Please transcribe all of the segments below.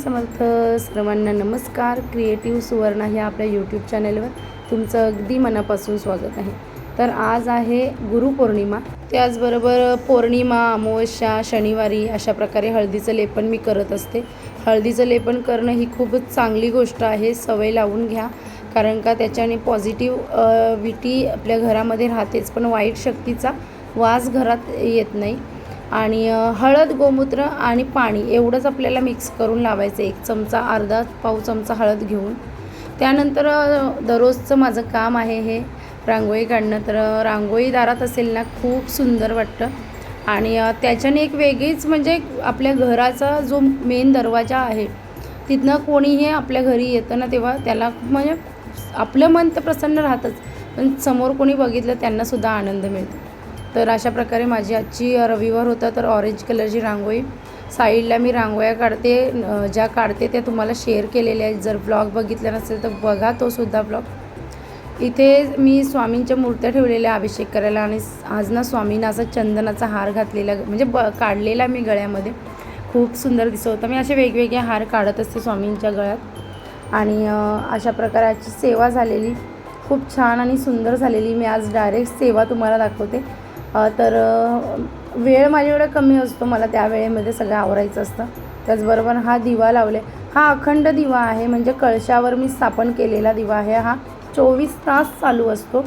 समर्थ सर्वांना नमस्कार. क्रिएटिव्ह सुवर्णा ह्या आपल्या यूट्यूब चॅनलवर तुमचं अगदी मनापासून स्वागत आहे. तर आज आहे गुरुपौर्णिमा त्याचबरोबर पौर्णिमा अमावस्या शनिवारी अशा प्रकारे हळदीचं लेपन मी करत असते. हळदीचं लेपन करणं ही खूपच चांगली गोष्ट आहे. सवय लावून घ्या. कारण का त्याच्याने पॉझिटिव्ह विटी आपल्या घरामध्ये राहतेच. पण वाईट शक्तीचा वास घरात येत नाही. आणि हळद गोमूत्र आणि पाणी एवढंच आपल्याला मिक्स करून लावायचं एक चमचा अर्धा पाव चमचा हळद घेऊन. त्यानंतर दररोजचं माझं काम आहे हे. रांगोळी काढणं. तर रांगोळी दारात असेल ना खूप सुंदर वाटतं. आणि त्याच्याने एक वेगळीच म्हणजे आपल्या घराचा जो मेन दरवाजा आहे तिथनं कोणीही आपल्या घरी येतं ना तेव्हा त्याला म्हणजे आपलं मन तर प्रसन्न राहतंच. पण समोर कोणी बघितलं त्यांनासुद्धा आनंद मिळतो. तर अशा प्रकारे माझी आजची रविवार होता तर ऑरेंज कलरची रांगोळी. साईडला मी रांगोळ्या काढते ज्या काढते त्या तुम्हाला शेअर केलेल्या आहेत. जर ब्लॉग बघितला नसेल तर बघा तो सुद्धा ब्लॉग इथे मी स्वामींच्या मूर्त्या ठेवलेल्या अभिषेक करायला आणि आज ना स्वामींना असा चंदनाचा हार घातलेला म्हणजे ब काढलेला मी गळ्यामध्ये. खूप सुंदर दिसत होता. मी असे वेगवेगळे हार काढत असते स्वामींच्या गळ्यात. आणि अशा प्रकाराची सेवा झालेली खूप छान आणि सुंदर झालेली. मी आज डायरेक्ट सेवा तुम्हाला दाखवते. तर वेळ माझ्याकडे कमी असतो मला त्या वेळेमध्ये सगळं आवरायचं असतं. त्याचबरोबर हा दिवा लावले. हा अखंड दिवा आहे म्हणजे कळशावर मी स्थापन केलेला दिवा आहे. हा चोवीस तास चालू असतो.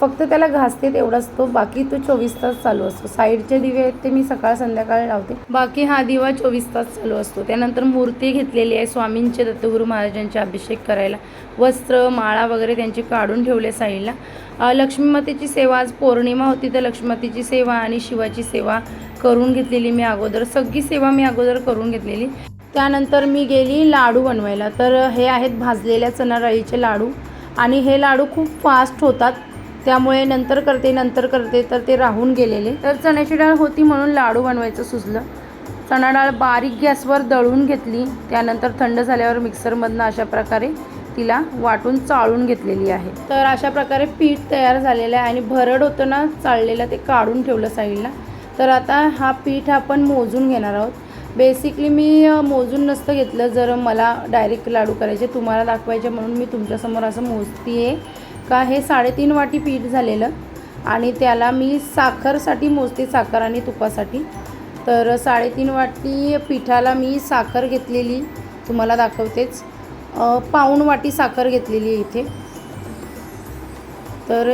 फक्त त्याला घासते तेवढाच तो बाकी तो चोवीस तास चालू असतो. साईडचे दिवे आहेत ते मी सकाळ संध्याकाळ लावते. बाकी हा दिवा चोवीस तास चालू असतो. त्यानंतर मूर्ती घेतलेली आहे स्वामींचे दत्तगुरू महाराजांचे अभिषेक करायला. वस्त्र माळा वगैरे त्यांची काढून ठेवले साईडला. लक्ष्मीमातेची सेवा आज पौर्णिमा होती तर लक्ष्मीमातेची सेवा आणि शिवाची सेवा करून घेतलेली मी अगोदर. सगळी सेवा मी अगोदर करून घेतलेली. त्यानंतर मी गेली लाडू बनवायला. तर हे आहेत भाजलेल्या चणाडाळीचे लाडू. आणि हे लाडू खूप फास्ट होतात. त्यामुळे नंतर करते नंतर करते तर ते राहून गेलेले. तर चण्याची डाळ होती म्हणून लाडू बनवायचं सुचलं. चणा डाळ बारीक गॅसवर दळून घेतली. त्यानंतर थंड झाल्यावर मिक्सरमधनं अशा प्रकारे तिला वाटून चाळून घेतलेली आहे. तर अशा प्रकारे पीठ तयार झालेलं आहे आणि भरड होतं ना चाळलेलं ते काढून ठेवलं साईडला. तर आता हा पीठ आपण मोजून घेणार आहोत. बेसिकली मी मोजून नसतं घेतलं जर मला डायरेक्ट लाडू करायचे तुम्हाला दाखवायचे म्हणून मी तुमच्यासमोर असं मोजते आहे का हे साडेतीन वाटी पीठ झालेलं आणि त्याला मी साखरसाठी मोजते साखर आणि तुपासाठी. तर साडेतीन वाटी पिठाला मी साखर घेतलेली तुम्हाला दाखवतेच. पाऊण वाटी साखर घेतलेली आहे इथे. तर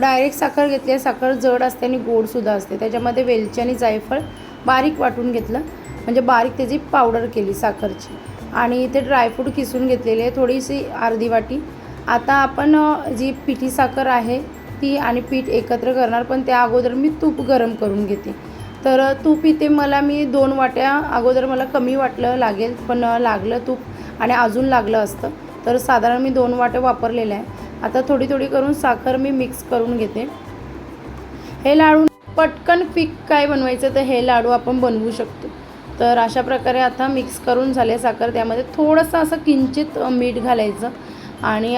डायरेक्ट साखर घेतली आहे. साखर जड असते आणि गोडसुद्धा असते. त्याच्यामध्ये वेलची आणि जायफळ बारीक वाटून घेतलं. म्हणजे बारीक त्याची पावडर केली साखरची. आणि इथे ड्रायफ्रूट किसून घेतलेली आहे. थोडीशी अर्धी वाटी. आता आपण जी पिठी साखर आहे ती आणि पीठ एकत्र करणार. पण त्या अगोदर मी तूप गरम करून घेते. तर तूप इथे मला मी दोन वाट्या अगोदर मला कमी वाटलं लागेल. पण लागलं तूप आणि अजून लागलं असतं. तर साधारण मी दोन वाटे वापरलेलं आहे. आता थोडी थोडी करून साखर मी मिक्स करून घेते. हे लाडू पटकन पीक काय बनवायचं तर हे लाडू आपण बनवू शकतो. तर अशा प्रकारे आता मिक्स करून झाले साखर. त्यामध्ये थोडंसं असं किंचित मीठ घालायचं. आणि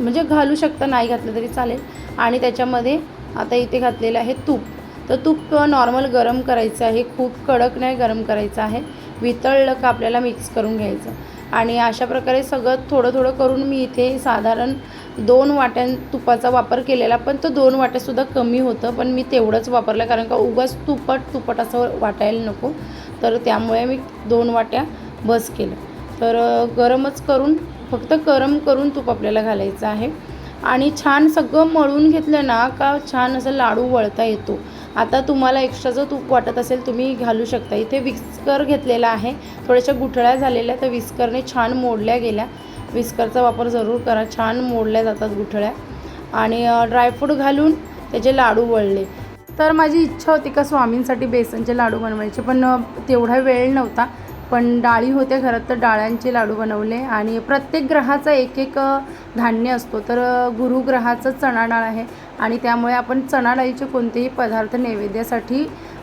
म्हणजे घालू शकता नाही घातलं तरी चालेल. आणि त्याच्यामध्ये आता इथे घातलेलं आहे तूप. तर तूप नॉर्मल गरम करायचं आहे. खूप कडक नाही गरम करायचं आहे. वितळलं का आपल्याला मिक्स करून घ्यायचं. आणि अशा प्रकारे सगळं थोडं थोडं करून मी इथे साधारण दोन वाट्यां तुपाचा वापर केलेला पण तो दोन वाट्यासुद्धा कमी होतं. पण मी तेवढंच वापरलं कारण का उगाच तुपट तुपट असं वाटायला नको. तर त्यामुळे मी दोन वाट्या बस केलं. तर गरमच करून फक्त गरम करून तूप आपल्याला घालायचं आहे. आणि छान सगळं मळून घेतलं ना का छान असं लाडू वळता येतो. आता तुम्हाला एक्स्ट्रा जो तूप वाटत असेल तुम्ही घालू शकता. इथे विस्कर घेतलेला आहे. थोड्याशा गुठळ्या झालेल्या तर विस्करने छान मोडल्या गेल्या. विस्करचा वापर जरूर करा. छान मोडल्या जातात गुठळ्या. आणि ड्रायफ्रूट घालून त्याचे लाडू वळले. तर माझी इच्छा होती का स्वामींसाठी बेसनचे लाडू बनवायचे पण तेवढा वेळ नव्हता. पण डाळी होत्या घरात तर डाळ्यांचे लाडू बनवले. आणि प्रत्येक ग्रहाचा एक एक धान्य असतो. तर गुरुग्रहाचं चणा डाळ आहे. आणि त्यामुळे आपण चणा डाळीचे कोणतेही पदार्थ नैवेद्यासाठी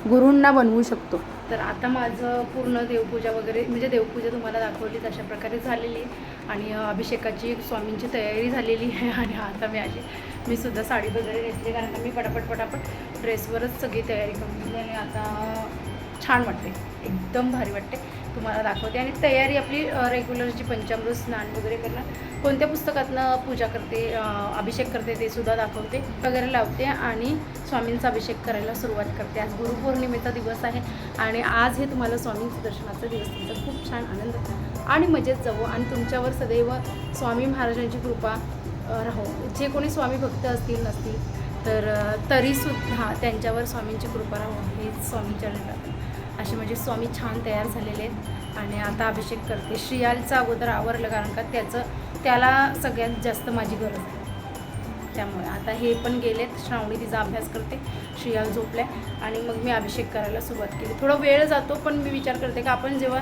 गुरूंना बनवू शकतो. तर आता माझं पूर्ण देवपूजा वगैरे म्हणजे देवपूजा तुम्हाला दाखवली अशा प्रकारे झालेली. आणि अभिषेकाची स्वामींची तयारी झालेली आहे आणि आता मी आली मी सुद्धा साडी वगैरे नेसली कारण का मी पटापट पटापट ड्रेसवरच सगळी तयारी करून दिली आणि आता छान वाटते. एकदम भारी वाटते. तुम्हाला दाखवते. आणि तयारी आपली रेग्युलरची पंचामृत स्नान वगैरे करणं कोणत्या पुस्तकातनं पूजा करते अभिषेक करते ते सुद्धा दाखवते वगैरे लावते आणि स्वामींचा अभिषेक करायला सुरुवात करते. आज गुरुपौर्णिमेचा दिवस आहे आणि आज हे तुम्हाला स्वामींचं दर्शनाचा दिवस. तुमचा खूप छान आनंद आणि मजेत जाऊ आणि तुमच्यावर सदैव स्वामी महाराजांची कृपा राहो. जे कोणी स्वामी भक्त असतील नसतील तर तरीसुद्धा त्यांच्यावर स्वामींची कृपा राहो. हेच स्वामींच्या चरणात असे म्हणजे स्वामी छान तयार झालेले आहेत. आणि आता अभिषेक करते. श्रियालचा अगोदर आवरलं कारण का त्याचं त्याला सगळ्यात जास्त माझी गरज आहे. त्यामुळे. आता हे पण गेलेत श्रावणी तिचा अभ्यास करते श्रियाल झोपल्या आणि मग मी अभिषेक करायला सुरुवात केली. थोडा वेळ जातो पण मी विचार करते का आपण जेव्हा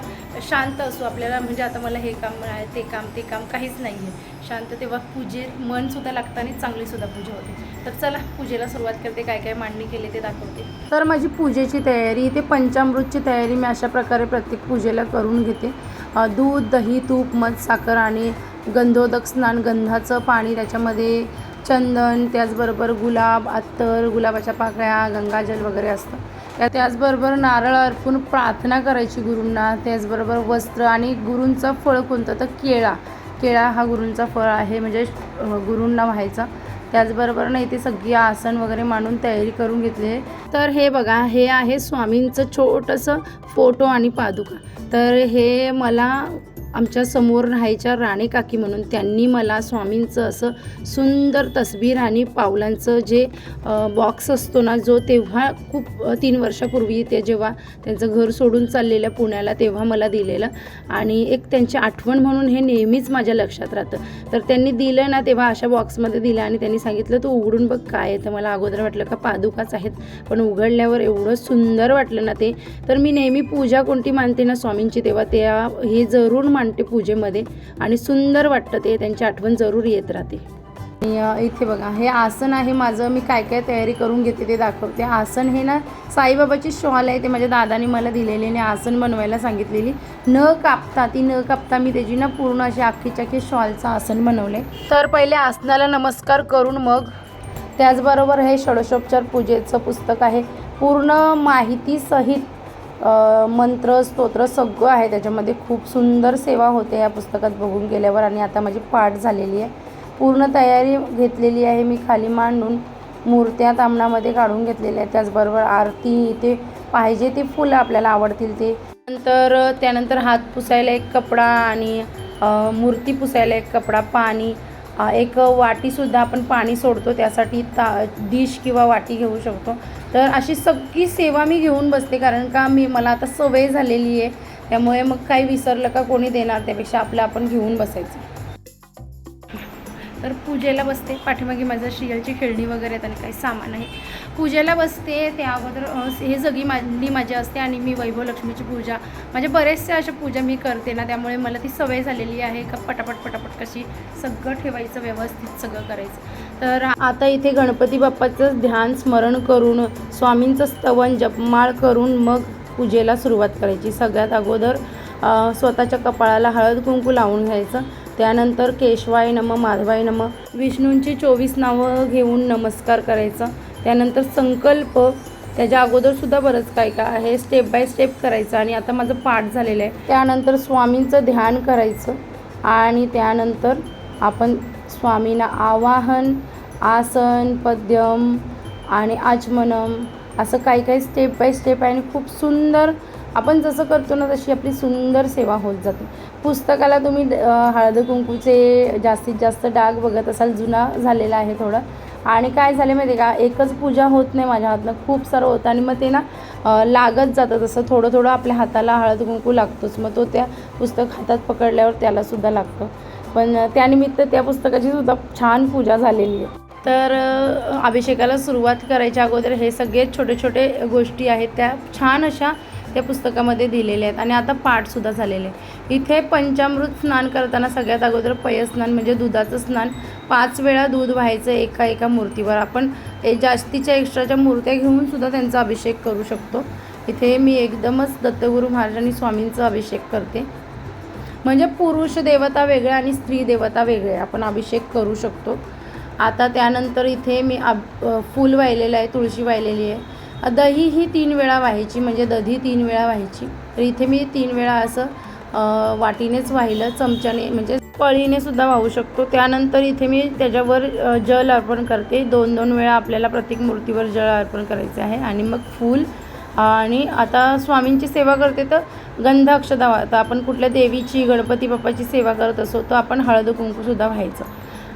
शांत असू आपल्याला म्हणजे आता मला हे काम आहे ते काम ते काम काहीच नाही आहे शांत तेव्हा पूजे मनसुद्धा लागतं आणि चांगलीसुद्धा पूजा होते. तर चला पूजेला सुरुवात करते काय काय मांडणी केली ते दाखवते. तर माझी पूजेची तयारी ते पंचामृतची तयारी मी अशा प्रकारे प्रत्येक पूजेला करून घेते. दूध दही तूप मध साखर आणि गंधोदक स्नान गंधाचं पाणी त्याच्यामध्ये चंदन त्याचबरोबर गुलाब अत्तर गुलाबाच्या पाकळ्या गंगाजल वगैरे असतं. त्या त्याचबरोबर नारळ अर्पून प्रार्थना करायची गुरूंना. त्याचबरोबर वस्त्र आणि गुरूंचं फळ कोणतं? तर केळा. केळा हा गुरूंचा फळ आहे म्हणजे गुरूंना व्हायचा. त्याचबरोबर ना इथे सगळी आसन वगैरे मांडून तयारी करून घेतली. आहे तर हे बघा हे आहे स्वामींचं छोटंसं फोटो आणि पादुका. तर हे मला आमच्यासमोर राहायच्या राणे काकी म्हणून त्यांनी मला स्वामींचं असं सुंदर तस्बीर आणि पावलांचं जे बॉक्स असतो ना जो तेव्हा खूप तीन वर्षापूर्वी ते जेव्हा त्यांचं घर सोडून चाललेलं पुण्याला तेव्हा मला दिलेलं. आणि एक त्यांची आठवण म्हणून हे नेहमीच माझ्या लक्षात राहतं. तर त्यांनी दिलं ना तेव्हा अशा बॉक्समध्ये दिलं आणि त्यांनी सांगितलं तू उघडून बघ काय आहे. तर मला अगोदर वाटलं का पादुकाच आहेत पण उघडल्यावर एवढं सुंदर वाटलं ना ते. तर मी नेहमी पूजा कोणती मानते ना स्वामींची तेव्हा त्या हे जरूर मान मानते पूजेमध्ये आणि सुंदर वाटतं ते त्यांची आठवण जरूर येत राहते. इथे बघा हे आसन आहे माझं मी काय काय तयारी करून घेते ते दाखवते. आसन हे ना साईबाबाची शॉल आहे ते माझ्या दादाने मला दिलेली आणि आसन बनवायला सांगितलेली. न कापता ती न कापता मी त्याची ना पूर्ण अशी अख्खीच्या अख्खी शॉलचं आसन बनवले तर पहिले आसनाला नमस्कार करून मग त्याचबरोबर हे षडशोपचार पूजेचं पुस्तक आहे. पूर्ण माहितीसहित मंत्र स्तोत्र सगळं आहे त्याच्यामध्ये. खूप सुंदर सेवा होते या पुस्तकात बघून गेल्यावर आणि आता माझी पाठ झालेली आहे. पूर्ण तयारी घेतलेली आहे मी खाली मांडून. मूर्त्या तांबणामध्ये काढून घेतलेल्या आहेत. त्याचबरोबर आरती इथे पाहिजे ते फुलं आपल्याला आवडतील ते. नंतर त्यानंतर हात पुसायला एक कपडा आणि मूर्ती पुसायला एक कपडा पाणी. एक वाटीसुद्धा आपण पाणी सोडतो. त्यासाठी ता डिश किंवा वाटी घेऊ शकतो. तर अशी सगळी सेवा मी घेऊन बसते कारण का मी मला आता सवय झालेली आहे. त्यामुळे मग काही विसरलं का कोणी देणार त्यापेक्षा आपलं आपण घेऊन बसायचं. तर पूजेला बसते. पाठीमागे माझं शियलची खेळणी वगैरे आहेत आणि काही सामान आहे. पूजेला बसते त्या अगोदर हे सगळी मांडणी माझी असते आणि मी वैभव लक्ष्मीची पूजा म्हणजे बऱ्याचशा अशा पूजा मी करते ना त्यामुळे मला ती सवय झालेली आहे का पटापट पटापट कशी सगळं ठेवायचं व्यवस्थित सगळं करायचं. तर आता इथे गणपती बाप्पाचं ध्यान स्मरण करून स्वामींचं स्तवन जपमाळ करून मग पूजेला सुरुवात करायची. सगळ्यात अगोदर स्वतःच्या कपाळाला हळद कुंकू लावून घ्यायचं. त्यानंतर केशवाय नम माधवाय नम विष्णूंची चोवीस नावं घेऊन नमस्कार करायचा. त्यानंतर संकल्प त्याच्या अगोदरसुद्धा बरंच काय काय आहे स्टेप बाय स्टेप करायचं आणि आता माझं पाठ झालेलं आहे. त्यानंतर स्वामींचं ध्यान करायचं आणि त्यानंतर आपण स्वामींना आवाहन आसन पद्यम आणि आचमनम असं काही काही स्टेप बाय स्टेप आहे आणि खूप सुंदर आपण जसं करतो ना तशी आपली सुंदर सेवा होत जाते. पुस्तकाला तुम्ही हळद कुंकूचे जास्तीत जास्त डाग बघत असाल जुना झालेला आहे थोडं. आणि काय झाले माहिती आहे का एकच पूजा होत नाही माझ्या हातनं खूप सारं होतं. आणि मग ते ना लागत जातं तसं. थोडं थोडं आपल्या हाताला हळद कुंकू लागतोच. मग तो त्या पुस्तक हातात पकडल्यावर त्यालासुद्धा लागतं. पण त्यानिमित्त त्या पुस्तकाची सुद्धा छान पूजा झालेली आहे. तर अभिषेकाला सुरुवात करायच्या अगोदर हे सगळे छोटे छोटे गोष्टी आहेत. त्या छान अशा त्या पुस्तकामध्ये दिलेले आहेत. आणि आता पाठसुद्धा झालेले आहे इथे पंचामृत स्नान करताना सगळ्यात अगोदर पयस्नान म्हणजे दुधाचं स्नान. पाच वेळा दूध व्हायचं एका एका मूर्तीवर. आपण जास्तीच्या एक्स्ट्राच्या मूर्त्या घेऊन सुद्धा त्यांचा अभिषेक करू शकतो. इथे मी एकदमच दत्तगुरू महाराज आणि स्वामींचा अभिषेक करते. म्हणजे पुरुष देवता वेगळ्या आणि स्त्री देवता वेगळ्या आपण अभिषेक करू शकतो. आता त्यानंतर इथे मी अब फूल वाहिलेलं आहे तुळशी वाहिलेली आहे. दही ही तीन वेळा व्हायची म्हणजे दधी तीन वेळा व्हायची. तर इथे मी तीन वेळा असं वाटीनेच वाहिलं चमच्याने म्हणजे पळीने सुद्धा वाहू शकतो. त्यानंतर इथे मी त्याच्यावर जल अर्पण करते. दोन दोन वेळा आपल्याला प्रत्येक मूर्तीवर जल अर्पण करायचे आहे. आणि मग फूल आणि आता स्वामींची सेवा करते तर गंध अक्षता वाहता. आपण कुठल्या देवीची गणपती बाप्पाची सेवा करत असो तर आपण हळद कुंकूसुद्धा व्हायचं.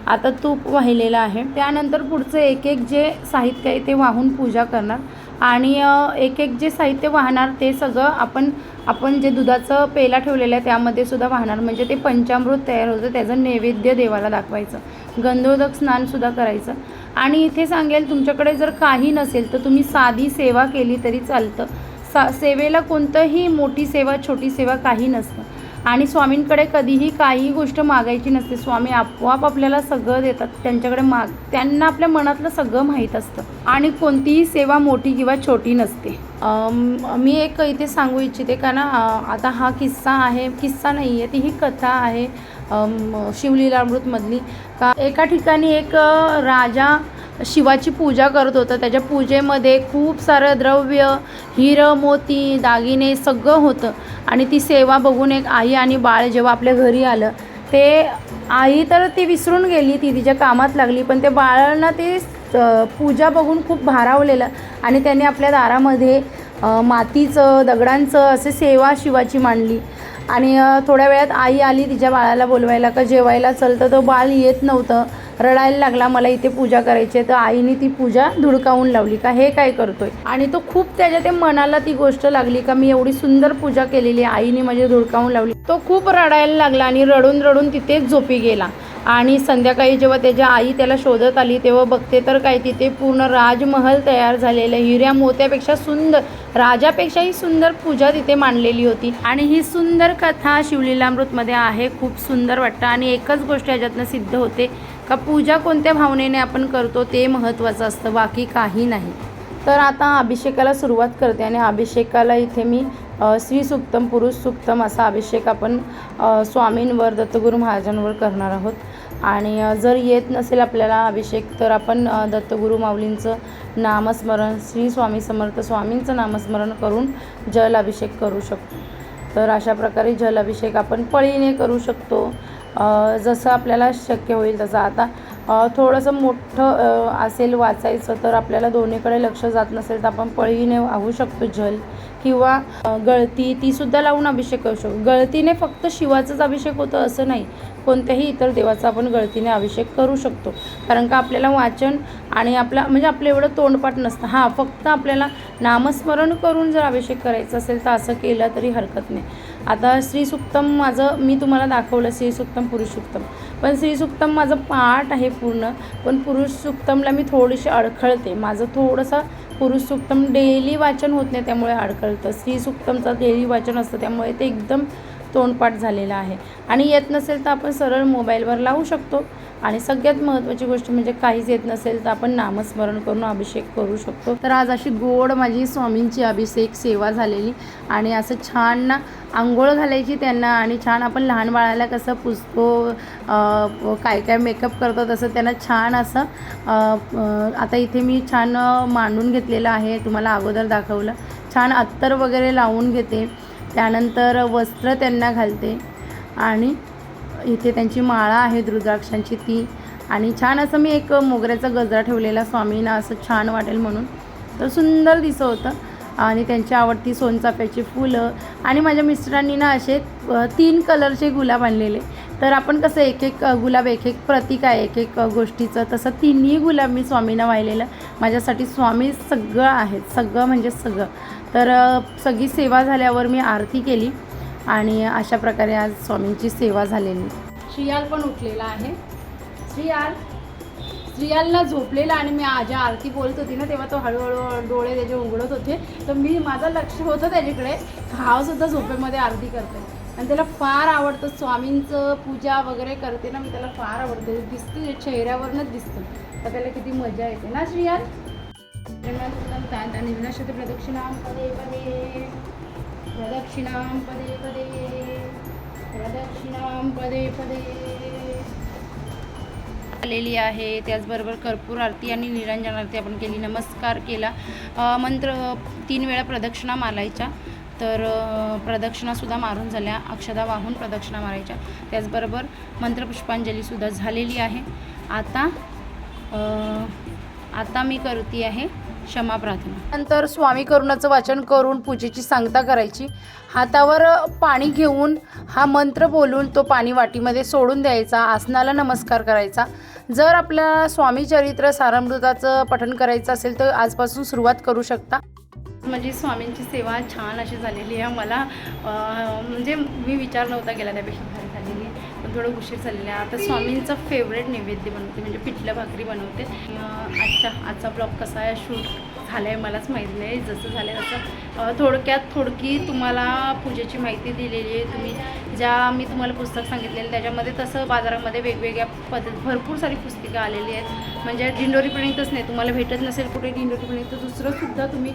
आता तूप वाहिलेलं आहे. त्यानंतर पुढचं एक एक जे साहित्य आहे ते वाहून पूजा करणार. आणि एक एक जे साहित्य वाहणार ते सगळं आपण आपण जे दुधाचं पेला ठेवलेलं आहे त्यामध्ये सुद्धा वाहणार. म्हणजे ते पंचामृत तयार होतं. त्याचं नैवेद्य देवाला दाखवायचं. गंधोदक स्नानसुद्धा करायचं. आणि इथे सांगेल तुमच्याकडे जर काही नसेल तर तुम्ही साधी सेवा केली तरी चालतं. सा सेवेला कोणतंही मोठी सेवा छोटी सेवा काही नसतं. आणि स्वामींकडे कधीही काही गोष्ट मागायची नसते. स्वामी आपोआप आपल्याला सगळं देतात. त्यांच्याकडे माग त्यांना आपल्या मनातलं सगळं माहीत असतं. आणि कोणतीही सेवा मोठी किंवा छोटी नसते. मी एक इथे सांगू इच्छिते कारण आता हा किस्सा आहे. किस्सा नाही आहे ती ही कथा आहे शिवलीलामृतमधली. का एका ठिकाणी एक राजा शिवाची पूजा करत होता. त्याच्या पूजेमध्ये खूप सारं द्रव्य हिरं मोती दागिने सगळं होतं. आणि ती सेवा बघून एक आई आणि बाळ जेव्हा आपल्या घरी आलं ते आई तर ती विसरून गेली ती तिच्या कामात लागली पण ते बाळांना ते पूजा बघून खूप भारावलेलं. आणि त्याने आपल्या दारामध्ये मातीचं दगडांचं असे सेवा शिवाची मांडली. आणि थोड्या वेळात आई आली तिच्या बाळाला बोलवायला का जेवायला चल तर तो बाळ येत नव्हतं. रडायला लागला मला इथे पूजा करायची आहे. तर आईने ती पूजा धुडकावून लावली का हे काय करतोय? आणि तो खूप त्याच्या ते मनाला ती गोष्ट लागली का मी एवढी सुंदर पूजा केलेली आईने माझी धुडकावून लावली. तो खूप रडायला लागला आणि रडून रडून तिथेच झोपी गेला. आणि संध्याकाळी जेव्हा त्याच्या आई त्याला शोधत आली तेव्हा बघते तर काय तिथे पूर्ण राजमहल तयार झालेलं हिऱ्या मोत्यापेक्षा सुंदर राजापेक्षाही सुंदर पूजा तिथे मांडलेली होती. आणि ही सुंदर कथा शिवलीलामृतमध्ये आहे. खूप सुंदर वाटतं आणि एकच गोष्ट याच्यातनं सिद्ध होते. का पूजा कोणत्या भावनेने आपण करतो ते महत्त्वाचं असतं बाकी काही नाही. तर आता अभिषेकाला सुरुवात करते आणि अभिषेकाला इथे मी अ, श्री सुक्तम पुरुष सुक्तम असा अभिषेक आपण स्वामींवर दत्तगुरू महाराजांवर करणार आहोत. आणि जर येत नसेल आपल्याला अभिषेक तर आपण दत्तगुरू माऊलींचं नामस्मरण श्री स्वामी समर्थ स्वामींचं नामस्मरण करून जल अभिषेक करू शकतो. तर अशा प्रकारे जल अभिषेक आपण पळीने करू शकतो. जसं आपल्याला शक्य होईल तसं. आता थोडंसं मोठं असेल वाचायचं तर आपल्याला दोन्हीकडे लक्ष जात नसेल तर आपण पळीने वाहू शकतो जल. किंवा गळती तीसुद्धा लावून अभिषेक करू शकतो. गळतीने फक्त शिवाचाच अभिषेक होतं असं नाही. कोणत्याही इतर देवाचा आपण गळतीने अभिषेक करू शकतो. कारण का आपल्याला वाचन आणि आपला म्हणजे आपलं एवढं तोंडपाठ नसतं. हां फक्त आपल्याला नामस्मरण करून जर अभिषेक करायचा असेल तर असं केलं तरी हरकत नाही. आता श्रीसुक्तम माझं मी तुम्हाला दाखवलं श्रीसुक्तम पुरुष सुक्तम पण श्रीसुक्तम माझं पाठ आहे पूर्ण पण पुरुष सुक्तमला मी थोडीशी अडखळते. माझं थोडंसं पुरुष सुक्तम डेली वाचन होत नाही त्यामुळे अडखळतं. श्रीसुक्तमचं डेली वाचन असतं त्यामुळे ते एकदम तोंडपाठ झालेलं आहे. आणि येत नसेल तर आपण सरळ मोबाईलवर लावू शकतो. आणि सगळ्यात महत्त्वाची गोष्ट म्हणजे काहीच येत नसेल तर आपण नामस्मरण करून अभिषेक करू शकतो. तर आज अशी गोड माझी स्वामींची अभिषेक सेवा झालेली आणि असं छान ना आंघोळ घालायची त्यांना आणि छान आपण लहान बाळाला कसं पुसतो काय काय मेकअप करतो तसं त्यांना छान असं आता इथे मी छान मांडून घेतलेलं आहे तुम्हाला अगोदर दाखवलं. छान अत्तर वगैरे लावून घेते. त्यानंतर वस्त्र त्यांना घालते. आणि इथे त्यांची माळा आहे रुद्राक्षांची ती. आणि छान असं मी एक मोगऱ्याचा गजरा ठेवलेला स्वामींना असं छान वाटेल म्हणून. तर सुंदर दिसत होतं. आणि त्यांची आवडती सोनचाफ्याची फुलं. आणि माझ्या मिस्टरांनी ना असे तीन कलरचे गुलाब आणलेले. तर आपण कसं एक एक गुलाब एक एक प्रतीक आहे एक एक गोष्टीचं. तसं तिन्ही गुलाब मी स्वामींना वाहिलेलं. माझ्यासाठी स्वामी सगळं आहेत. सगळं म्हणजे सगळं. तर सगळी सेवा झाल्यावर मी आरती केली. आणि अशा प्रकारे आज स्वामींची सेवा झालेली. श्रियाल पण उठलेला आहे. श्रियाल श्रियालला झोपलेला आणि मी माझ्या आरती बोलत होती ना तेव्हा तो हळूहळू डोळे त्याचे उघडत होते. तर मी माझं लक्ष होतं त्याच्याकडे. हा सुद्धा झोपेमध्ये आरती करते. आणि त्याला फार आवडतं. स्वामींचं पूजा वगैरे करते ना मी त्याला फार आवडते. दिसते ते चेहऱ्यावरनंच दिसतं. तर त्याला किती मजा येते ना श्रियाल? निविनाशते प्रदक्षिणां प्रदक्षिणां पदे पदे प्रदक्षिणां पदे पदे. आलेली आहे त्याचबरोबर कर्पूर आरती आणि निरंजन आरती आपण केली नमस्कार केला. मंत्र तीन वेळा प्रदक्षिणा मारायच्या तर प्रदक्षिणासुद्धा मारून झाल्या अक्षदा वाहून प्रदक्षिणा मारायच्या. त्याचबरोबर मंत्रपुष्पांजलीसुद्धा झालेली आहे. आता आता मी करते आहे. क्षमा प्रार्थना. नंतर स्वामी करुणाचं वाचन करून पूजेची सांगता करायची. हातावर पाणी घेऊन हा मंत्र बोलून तो पाणी वाटीमध्ये सोडून द्यायचा आसनाला नमस्कार करायचा. जर आपल्याला स्वामी चरित्र सारामृताचं पठण करायचं असेल तर आजपासून सुरुवात करू शकता. म्हणजे स्वामींची सेवा छान अशी झालेली आहे. मला म्हणजे मी विचार नव्हता केला त्यापेक्षा. पण थोडं उशीर झालेला आहे. आता स्वामींचं फेवरेट नैवेद्य बनवते म्हणजे पिठलं भाकरी बनवते. अं, आजचा आजचा ब्लॉग कसा आहे शूट झाला आहे मलाच माहीत नाही. जसं झालं आहे तसं थोडक्यात थोडकी तुम्हाला पूजेची माहिती दिलेली आहे. तुम्ही ज्या मी तुम्हाला पुस्तक सांगितलेलं त्याच्यामध्ये तसं बाजारामध्ये वेगवेगळ्या पद्धत भरपूर सारी पुस्तकं आलेली आहेत. म्हणजे दिंडोरीपर्यंतच नाही तुम्हाला भेटत नसेल कुठे दिंडोरीपर्यंत दुसरंसुद्धा तुम्ही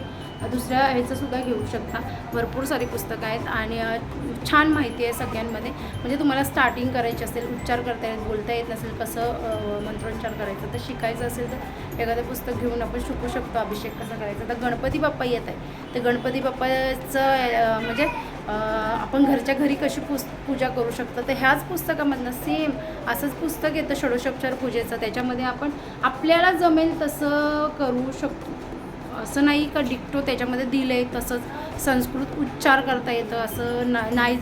दुसऱ्या ह्याचंसुद्धा घेऊ शकता. भरपूर सारी पुस्तकं आहेत आणि छान माहिती आहे सगळ्यांमध्ये. म्हणजे तुम्हाला स्टार्टिंग करायची असेल उच्चार करता येत बोलता येत नसेल कसं मंत्रोच्चार करायचं तर शिकायचं असेल तर एखादं पुस्तक घेऊन आपण शिकू शकतो अभिषेक कसा करायचा. तर गणपती बाप्पा येत आहे तर गणपती बाप्पाचं म्हणजे आपण घरच्या घरी कशी पुस् पूजा करू शकतो? तर ह्याच पुस्तकामधनं सेम असंच पुस्तक येतं षडोशोपचार पूजेचं. त्याच्यामध्ये आपण आपल्याला जमेल तसं करू शकतो. असं नाही का डिक्टो त्याच्यामध्ये दिलं आहे तसंच संस्कृत उच्चार करता येतं असं ना नाही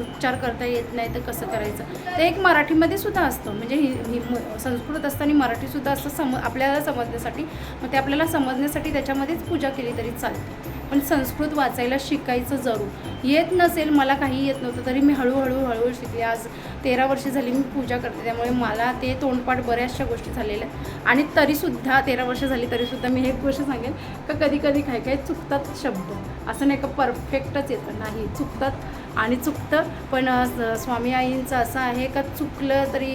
उच्चार करता येत नाही तर कसं करायचं? ते एक मराठीमध्ये सुद्धा असतं. म्हणजे ही हि म- संस्कृत असताना मराठीसुद्धा असतं सम आपल्याला समजण्यासाठी मग ते आपल्याला समजण्यासाठी त्याच्यामध्येच पूजा केली तरी चालते. पण संस्कृत वाचायला शिकायचं जरूर. येत नसेल मला काही येत नव्हतं तरी मी हळूहळू हळूहळू शिकले. आज तेरा वर्ष झाली मी पूजा करते त्यामुळे मला ते तोंडपाठ बऱ्याचशा गोष्टी झालेल्या आहेत. आणि तरीसुद्धा तेरा वर्ष झाली तरीसुद्धा मी एक गोष्ट सांगेन का कधी कधी काय काय चुकतात शब्द. असं नाही का परफेक्टच येतं. नाही चुकतात आणि चुकतं पण स्वामी आईंचं असं आहे का चुकलं तरी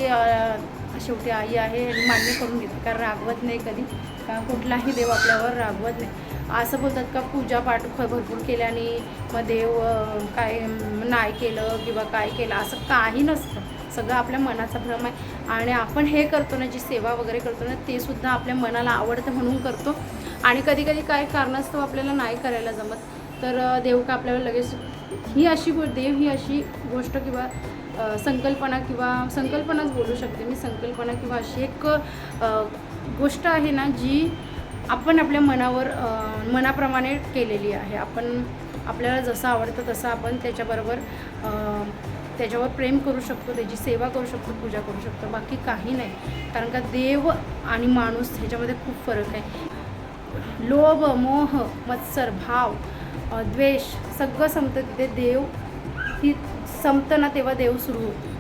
शेवटी आई आहे आणि मान्य करून घेते. कारण रागवत नाही कधी? का कुठलाही देव आपल्यावर रागवत नाही. असं बोलतात का पूजा पाठ भ- भरपूर केल्याने मग देव काय नाही केलं किंवा काय केलं असं काही नसतं. सगळं आपल्या मनाचा भ्रम आहे. आणि आपण हे करतो ना जी सेवा वगैरे करतो ना ते सुद्धा आपल्या मनाला आवडतं म्हणून करतो. आणि कधी कधी काय कारणास्तव आपल्याला नाही करायला जमत तर देव का आपल्याला लगेच ही अशी गो देव ही अशी गोष्ट किंवा संकल्पना किंवा संकल्पनाच बोलू शकते मी. संकल्पना किंवा अशी एक गोष्ट आहे ना जी आपण आपल्या मनावर मनाप्रमाणे केलेली आहे. आपण आपल्याला जसं आवडतं तसं आपण त्याच्याबरोबर त्याच्यावर प्रेम करू शकतो त्याची सेवा करू शकतो पूजा करू शकतो. बाकी काही नाही. कारण का देव आणि माणूस ह्याच्यामध्ये खूप फरक आहे. लोभ मोह मत्सर भाव द्वेष सगळं संपतं तिथे. देव ती संपतं ना तेव्हा देव सुरू होतो.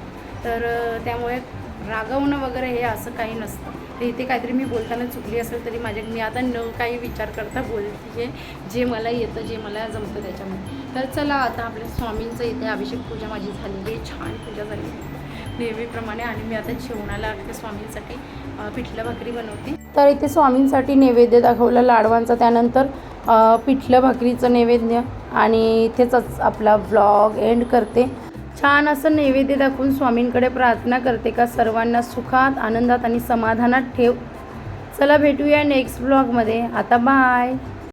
तर त्यामुळे रागवणं वगैरे हे असं काही नसतं. तर इथे काहीतरी मी बोलताना चुकली असेल तरी माझ्या मी आता न काही विचार करता बोलते जे मला येतं जे मला जमतं त्याच्यामध्ये. तर चला आता आपल्या स्वामींचं इथे अभिषेक पूजा माझी झालेली आहे. छान पूजा झाली नेहमीप्रमाणे आणि मी आता जेवणाला लागते स्वामींसाठी पिठलं भाकरी बनवते. तर इथे स्वामींसाठी नैवेद्य दाखवलं लाडवांचा. त्यानंतर पिठलं भाकरीचं नैवेद्य आणि इथेच आपला व्लॉग एंड करते. छान असं नैवेद्य दाखवून स्वामींकडे प्रार्थना करते का सर्वांना सुखात आनंदात आणि समाधानात ठेव. चला भेटूया नेक्स्ट ब्लॉगमध्ये आता बाय